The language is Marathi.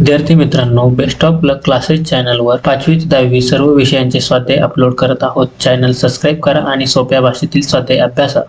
विद्यार्थी मित्रांनो बेस्ट ऑफ लक क्लासेस चॅनलवर पाचवी ते दहावी सर्व विषयांचे स्वाध्याय अपलोड करत आहोत. चॅनल सबस्क्राईब करा आणि सोप्या भाषेतील स्वाध्याय अभ्यासा.